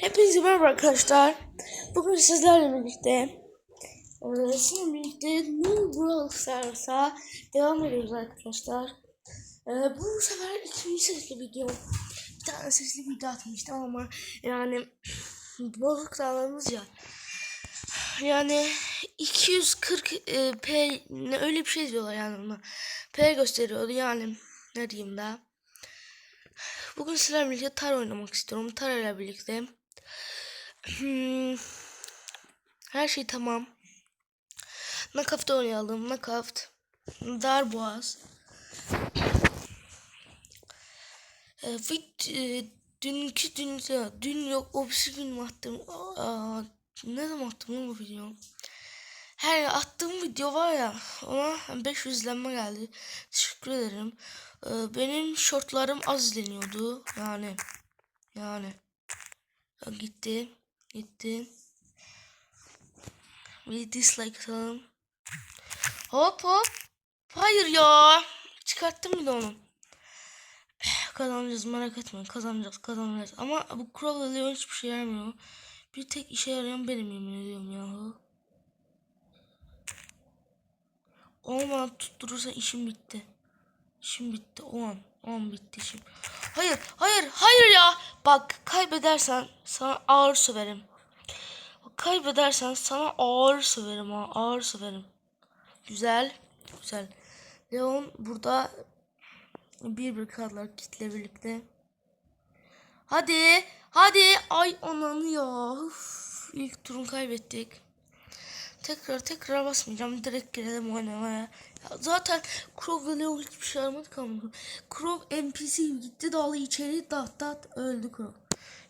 Hepinize merhaba arkadaşlar. Bugün sizlerle birlikte sizlerle birlikte New Brawl Stars'a devam ediyoruz arkadaşlar. Eee, bu sefer ikinci sesli video. Bir tane sesli video atmıştım ama yani bozuk davranımız ya. Yani 240 eee, P ne öyle bir şey diyorlar yani ona. P gösteriyordu yani ne diyeyim daha. Bugün sizlerle birlikte tar oynamak istiyorum. Tar ile birlikte. Hmm, Her şey tamam. Nakafta oynayalım. Nakaft. Darboğaz. Ee, vid, e, dünkü dün, dün yok obsidian mi attım? Aa, ne zaman attım bu video? Her attığım video var ya ona 500 izlenme geldi. Teşekkür ederim. Ee, benim shortlarım az izleniyordu. Yani yani Ya gitti. Gitti. Bir dislike atalım. Hop hop. Hayır ya. Çıkarttım bir de onu. Kazanacağız merak etmeyin. Kazanacağız kazanacağız. Ama bu Crow'la Leon hiçbir şey yaramıyor. Bir tek işe yarayan benim yemin ediyorum yahu. Olmadan tutturursa işim bitti. İşim bitti. O an. O an bitti işim. Hayır. Hayır. Hayır ya. Bak kaybedersen sana ağır söverim. Kaybedersen sana ağır söverim ha. Ağır söverim. Güzel. Güzel. Leon burada bir bir kaldılar kitle birlikte. Hadi. Hadi. Ay ananı ya. Üf, ilk turun kaybettik. Tekrar tekrar basmayacağım. Direkt girelim oynamaya. Ya zaten Crow Leon hiçbir şey aramadı kalmadı. Crow NPC gitti dalı içeri dat dat öldü Crow.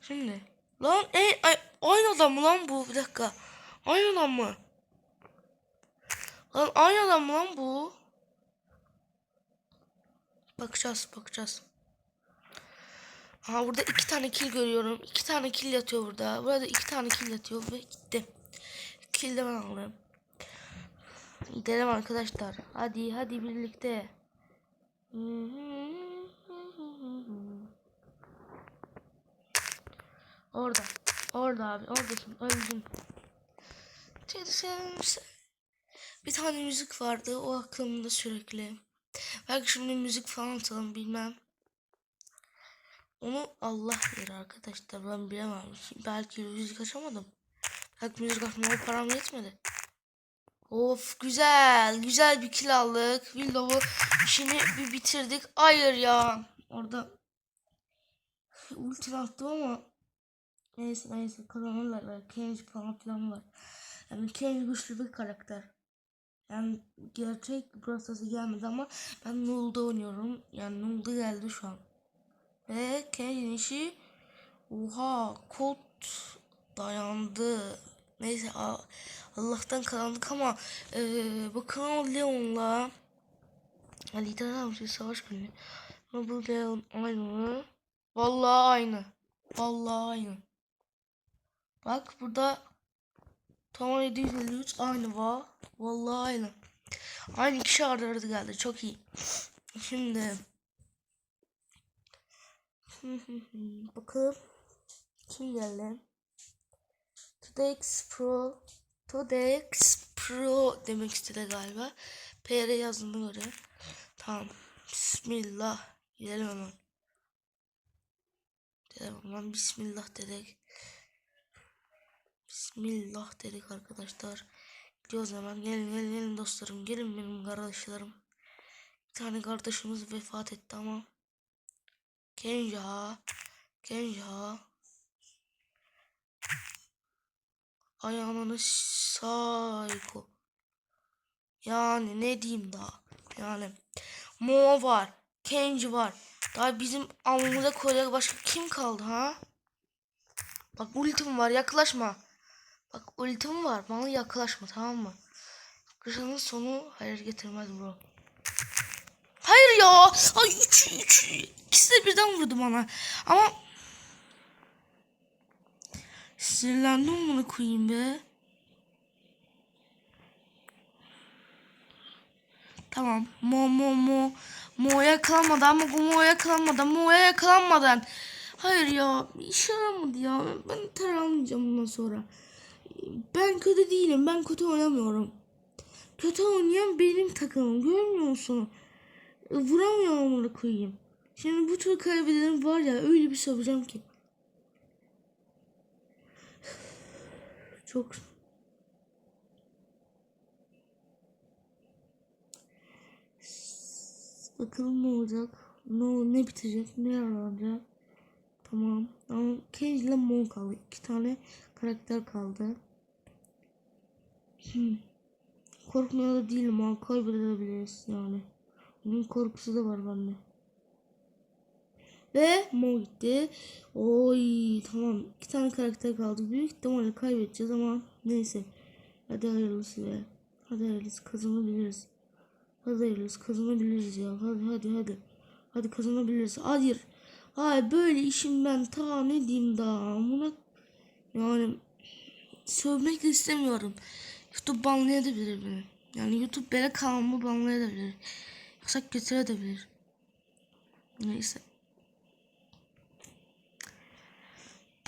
Şimdi. Lan ey, ay, aynı adam mı lan bu? Bir dakika. Aynı adam mı? Lan aynı adam mı lan bu? Bakacağız bakacağız. Ha burada iki tane kill görüyorum. İki tane kill yatıyor burada. Burada iki tane kill yatıyor ve gitti. Kill de ben aldım. Gidelim arkadaşlar. Hadi hadi birlikte. Orada. Orada abi. Oradasın. Öldüm. Bir tane müzik vardı. O aklımda sürekli. Belki şimdi müzik falan atalım bilmem. Onu Allah bilir arkadaşlar. Ben bilemem. Belki müzik açamadım. Belki müzik açmaya param yetmedi. Of güzel. Güzel bir kill aldık. Willow'u işini bir bitirdik. Hayır ya. Orada ulti attım ama neyse neyse kazanırlar. Böyle Kenji falan filan var. Yani Kenji güçlü bir karakter. Yani gerçek burası gelmedi ama ben Null'da oynuyorum. Yani Null'da geldi şu an. Ve Kenji'nin işi oha kod dayandı. Neyse Allah'tan kazandık ama eee bakalım Leon'la Ali tamam şey savaş günü. Ama bu Leon aynı mı? Vallahi aynı. Vallahi aynı. Bak burada tamam 753 aynı var. Vallahi aynı. Aynı kişi arda arada geldi. Çok iyi. Şimdi bakalım kim geldi? Todex Pro Todex Pro demek istedi galiba. PR yazdığına göre. Tamam. Bismillah. Gidelim hemen. Hemen. Bismillah dedik. Bismillah dedik arkadaşlar. Gidiyoruz hemen. Gelin gelin gelin dostlarım. Gelin benim kardeşlerim. Bir tane kardeşimiz vefat etti ama. Kenja. Kenja. Ay ananı sayko. Yani ne diyeyim daha. Yani Mo var. Kenji var. Daha bizim alnımıza koyacak başka kim kaldı ha? Bak ultim var yaklaşma. Bak ultim var bana yaklaşma tamam mı? Kışanın sonu hayır getirmez bro. Hayır ya. Ay üç, üç. İkisi de birden vurdu bana. Ama Sinirlendim bunu koyayım be. Tamam. Mo mo mo. Mo'ya yakalanmadan ama Mo'ya yakalanmadan. Mo'ya yakalanmadan. Hayır ya işe yaramadı ya. Ben ter almayacağım bundan sonra. Ben kötü değilim. Ben kötü oynamıyorum. Kötü oynayan benim takımım. Görmüyor musun? Vuramıyorum onu koyayım. Şimdi bu tur kaybederim var ya öyle bir söveceğim ki. Çok Bakalım ne olacak. Ne, ne bitecek? Ne yaranacak? Tamam. Ama Kenji ile Mon kaldı. İki tane karakter kaldı. Hmm. Korkmuyor da değilim ama kaybedebiliriz yani. Bunun korkusu da var bende. Ve Mo gitti. Oy tamam. İki tane karakter kaldı. Büyük ihtimalle kaybedeceğiz ama neyse. Hadi hayırlısı be. Hadi hayırlısı kazanabiliriz. Hadi hayırlısı kazanabiliriz ya. Hadi hadi hadi. Hadi kazanabiliriz. Hayır. Hayır böyle işim ben ta ne diyeyim daha. Buna yani sövmek de istemiyorum. YouTube banlayabilir beni. Yani YouTube böyle kanalımı banlayabilir. Yasak getirebilir. Neyse.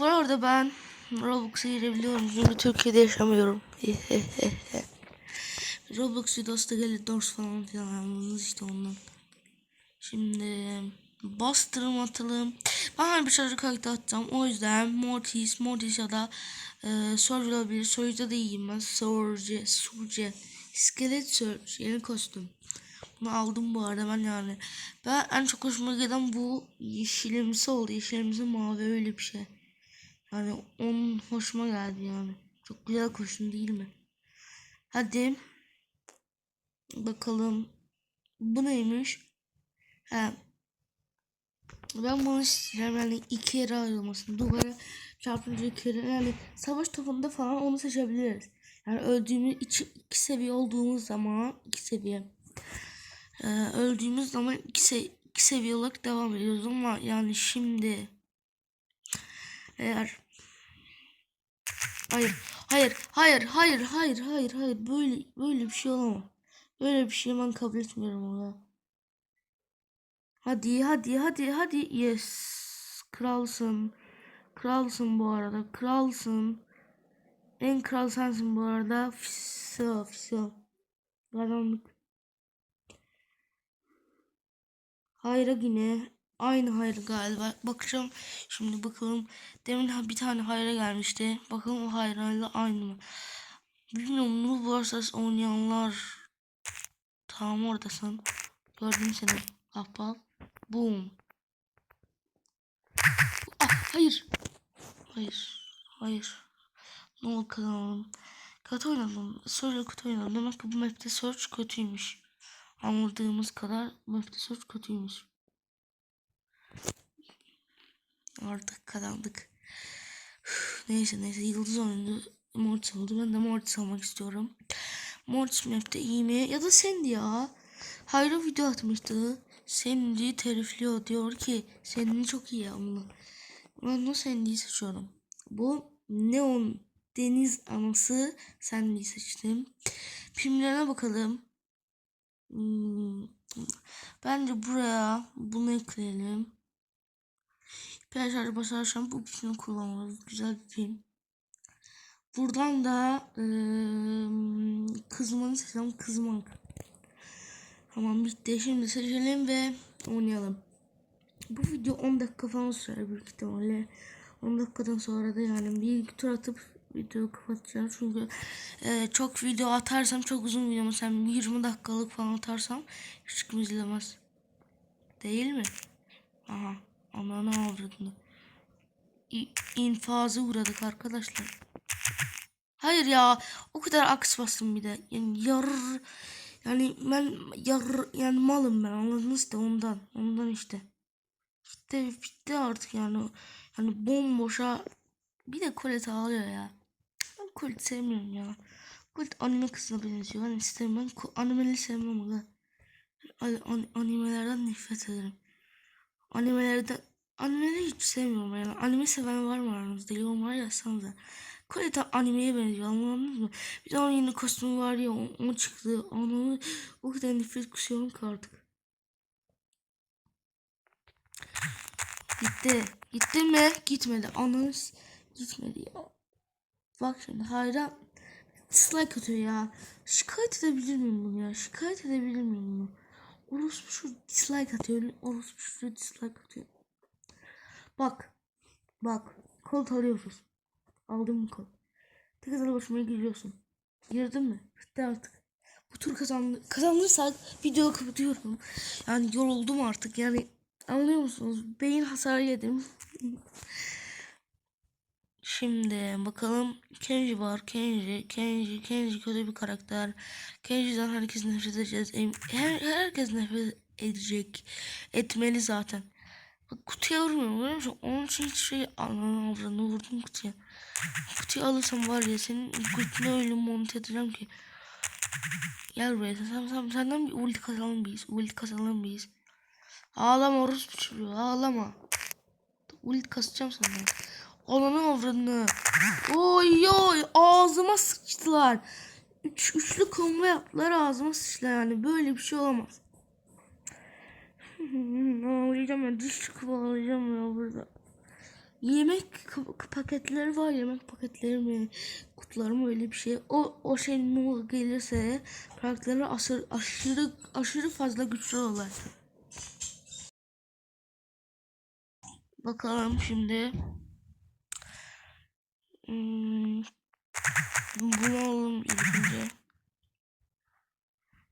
Bu arada ben Roblox'a girebiliyorum çünkü Türkiye'de yaşamıyorum. Roblox videosu da gelir Dors falan filan anladınız işte ondan. Şimdi bastırım atalım. Ben hani bir çocuk karakter atacağım. O yüzden Mortis, Mortis ya da e, Surge olabilir. Surge'da da iyiyim ben. Surge, Surge. İskelet Surge. Yeni kostüm. Bunu aldım bu arada ben yani. Ben en çok hoşuma giden bu yeşilimsi oldu. Yeşilimsi mavi öyle bir şey. Yani onun hoşuma geldi yani. Çok güzel kostüm değil mi? Hadi. Bakalım. Bu neymiş? He. Ben bunu istiyorum yani iki yere ayrılmasın. Duvara çarpınca iki yere yani savaş topunda falan onu seçebiliriz. Yani öldüğümüz iki, iki seviye olduğumuz zaman iki seviye ee, öldüğümüz zaman iki, se iki seviye olarak devam ediyoruz ama yani şimdi eğer hayır hayır hayır hayır hayır hayır hayır. Böyle böyle bir şey olamaz. Böyle bir şey ben kabul etmiyorum ona. Hadi hadi hadi hadi. Yes kralsın. Kralsın bu arada kralsın. En kral sensin bu arada. Fisa fisa. Karanlık. Hayra yine aynı hayır galiba bakacağım şimdi bakalım demin bir tane hayra gelmişti bakalım o hayrayla aynı mı bilmiyorum bunu varsa oynayanlar tamam oradasın gördüm seni ahbap Boom. Ah, hayır. Hayır. Hayır. Ne oldu kazanalım. Kötü oynadım. Söyle kötü oynadım. Demek ki bu map'te search kötüymüş. Anladığımız kadar map'te search kötüymüş. Artık kazandık. Neyse neyse yıldız oyundu. Mortis oldu. Ben de Mortis almak istiyorum. Mortis map'te iyi mi? Ya da Sandy ya. Hayro video atmıştı. Sandy terifliyor. Diyor ki Sandy çok iyi ama. Ben de Sandy'yi seçiyorum. Bu neon deniz anası Sandy'yi seçtim. Filmlerine bakalım. Hmm. Bence buraya bunu ekleyelim. Piyasacı basarsan bu ikisini kullanırız. Güzel bir film. Buradan da ıı, kızmanı seçelim. Kızmak. Tamam bitti. Şimdi seçelim ve oynayalım. Bu video 10 dakika falan sürer büyük ihtimalle. 10 dakikadan sonra da yani bir iki tur atıp videoyu kapatacağım. Çünkü e, çok video atarsam çok uzun video mesela 20 dakikalık falan atarsam hiç kim izlemez. Değil mi? Aha. Ama ne avradını. infazı uğradık arkadaşlar. Hayır ya. O kadar aks bastım bir de. Yani yar yani ben yar yani malım ben anladınız da ondan. Ondan işte. İşte bitti artık yani. Yani bomboşa bir de Colette ağlıyor ya. Ben Colette sevmiyorum ya. Colette anime kızına benziyor. Ben istemiyorum. Ben animeleri sevmem aga. An animelerden nefret ederim. Animelerden animeleri hiç sevmiyorum yani. Anime seven var mı aranızda? Yorumlar yazsanıza. Colette animeye benziyor anladınız mı? Bir de onun yeni kostümü var ya o, o çıktı. Onu o kadar nefret kusuyorum ki artık. Bitti. Gitti mi? Gitmedi. Ananız gitmedi ya. Bak şimdi hayran dislike atıyor ya. Şikayet edebilir miyim bunu ya? Şikayet edebilir miyim bunu? Orospu şu dislike atıyor. Orospu şu dislike atıyor. Bak. Bak. Kol alıyoruz. Aldın mı kol? Tek kadar başıma giriyorsun. Girdin mi? Bitti artık. Bu tur kazandı. Kazanırsak videoyu kapatıyorum. Yani yoruldum artık. Yani anlıyor musunuz? Beyin hasarı yedim. Şimdi bakalım Kenji var. Kenji, Kenji, Kenji kötü bir karakter. Kenji'den herkes nefret edeceğiz. Her, herkes nefret edecek. Etmeli zaten. Bak kutuya vurmuyorum biliyor musun? Onun için hiç şey anlamını vurdum kutuya. Kutuyu alırsam var ya senin götüne öyle monte edeceğim ki. Gel buraya sen, sen, senden bir ulti kazanalım biz. Ulti kazanalım biz. Ağlama orospu çocuğu ağlama. Ulti kasacağım senden. Ananı avradını. Oy oy ağzıma sıçtılar. Üç, üçlü combo yaptılar ağzıma sıçtılar yani böyle bir şey olamaz. ağlayacağım ya diş çıkıp ağlayacağım ya burada. Yemek paketleri var yemek paketleri mi kutuları öyle bir şey. O o şey ne gelirse karakterler aşırı aşırı aşırı fazla güçlü olurlar. Bakalım şimdi. Hmm, bunu alalım ilk önce.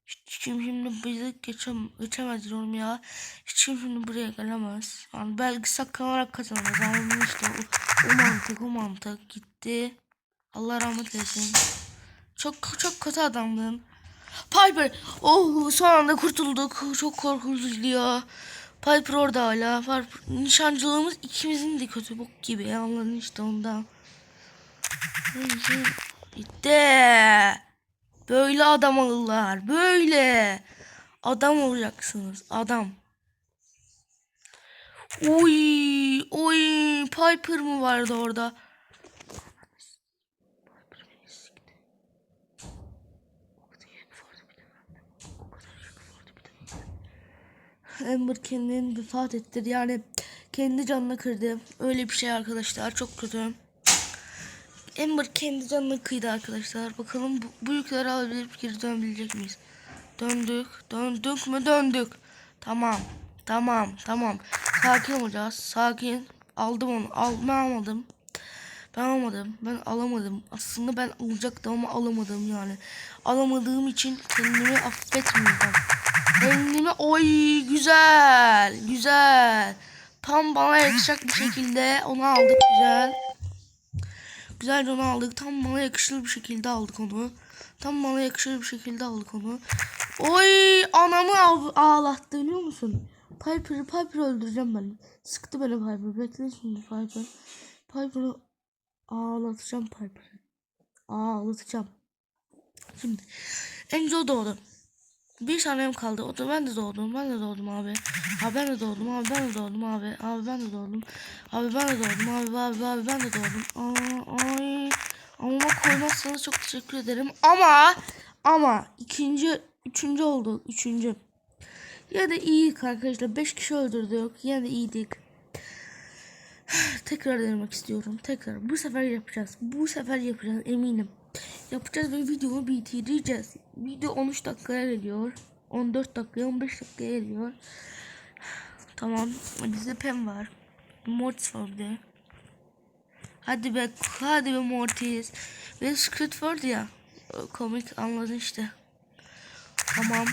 Hiç kim şimdi bizi geçem geçemez diyorum ya. Hiç şimdi buraya gelemez. Yani belki saklanarak kazanırız. Ama işte o, o mantık o mantık gitti. Allah rahmet eylesin. Çok çok kötü adamdın. Piper. Oh son anda kurtulduk. Çok korkutucu ya. Piper orada hala. Piper. Nişancılığımız ikimizin de kötü bok gibi. Anladın işte ondan. Bitti. Böyle adam olurlar. Böyle. Adam olacaksınız. Adam. Oy, oy, Piper mı vardı orada? Amber kendini vefat ettirdi. Yani kendi canını kırdı. Öyle bir şey arkadaşlar. Çok kötü. Amber kendi canını kıydı arkadaşlar. Bakalım bu, bu yükleri alabilip geri dönebilecek miyiz? Döndük. Döndük mü? Döndük. Tamam. Tamam. Tamam. Sakin olacağız. Sakin. Aldım onu. Al, ben almadım. Ben almadım. Ben alamadım. Aslında ben alacaktım ama alamadım yani. Alamadığım için kendimi affetmeyeceğim. Kendimi oy güzel. Güzel. Tam bana yakışacak bir şekilde onu aldık güzel. Güzelce onu aldık. Tam bana yakışır bir şekilde aldık onu. Tam bana yakışır bir şekilde aldık onu. Oy anamı ağ- ağlattı biliyor musun? Piper'ı Piper'ı öldüreceğim ben. Sıktı beni Piper. Bekle şimdi Piper. Piper'ı ağlatacağım Piper'ı. Ağlatacağım. Şimdi Enzo doğdu. Bir saniyem kaldı. O da ben de doğdum. Ben de doğdum abi. Abi ben de doğdum. Abi ben de doğdum abi. Abi ben de doğdum. Abi ben de doğdum. Abi abi abi ben de doğdum. Ay. Ama koymazsanız çok teşekkür ederim. Ama ama ikinci üçüncü oldu. Üçüncü. Ya da iyiydik arkadaşlar. Beş kişi öldürdük. Yine de iyiydik. Tekrar denemek istiyorum. Tekrar. Bu sefer yapacağız. Bu sefer yapacağız eminim. Yapacağız ve videoyu bitireceğiz. Video 13 dakikaya geliyor. 14 dakikaya 15 dakikaya geliyor. Tamam. Bizde Pem var. Mortis var bir de. Hadi be. Hadi be Mortis. Ve Squidward ya. Komik anladın işte. Tamam.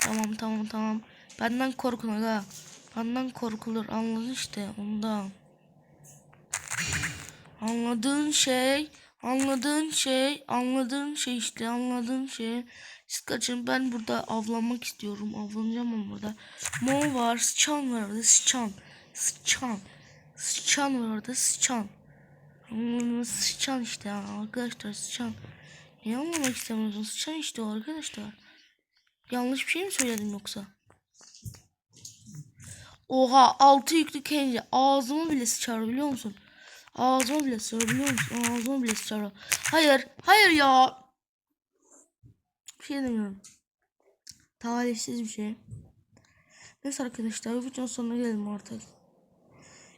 Tamam tamam tamam. Benden korkun aga. Benden korkulur anladın işte ondan. Anladığın şey, anladığın şey, anladığın şey işte anladığın şey. Siz kaçın ben burada avlanmak istiyorum. Avlanacağım ben burada. Mo var, sıçan var orada, sıçan. Sıçan. Sıçan var orada, sıçan. Sıçan işte arkadaşlar sıçan. Niye anlamak istemiyorsun? Sıçan işte o arkadaşlar. Yanlış bir şey mi söyledim yoksa? Oha altı yüklü Kenji ağzıma bile sıçar biliyor musun? Ağzıma bile sıçar biliyor musun? Ağzıma bile sıçar. Hayır hayır ya. Bir şey demiyorum. Talihsiz bir şey. Neyse arkadaşlar videonun sonuna gelelim artık.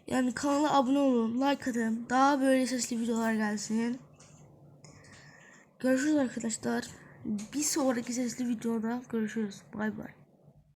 yani kanala abone olun, like atın. Daha böyle sesli videolar gelsin. Görüşürüz arkadaşlar. Bir sonraki sesli videoda görüşürüz. Bay bay.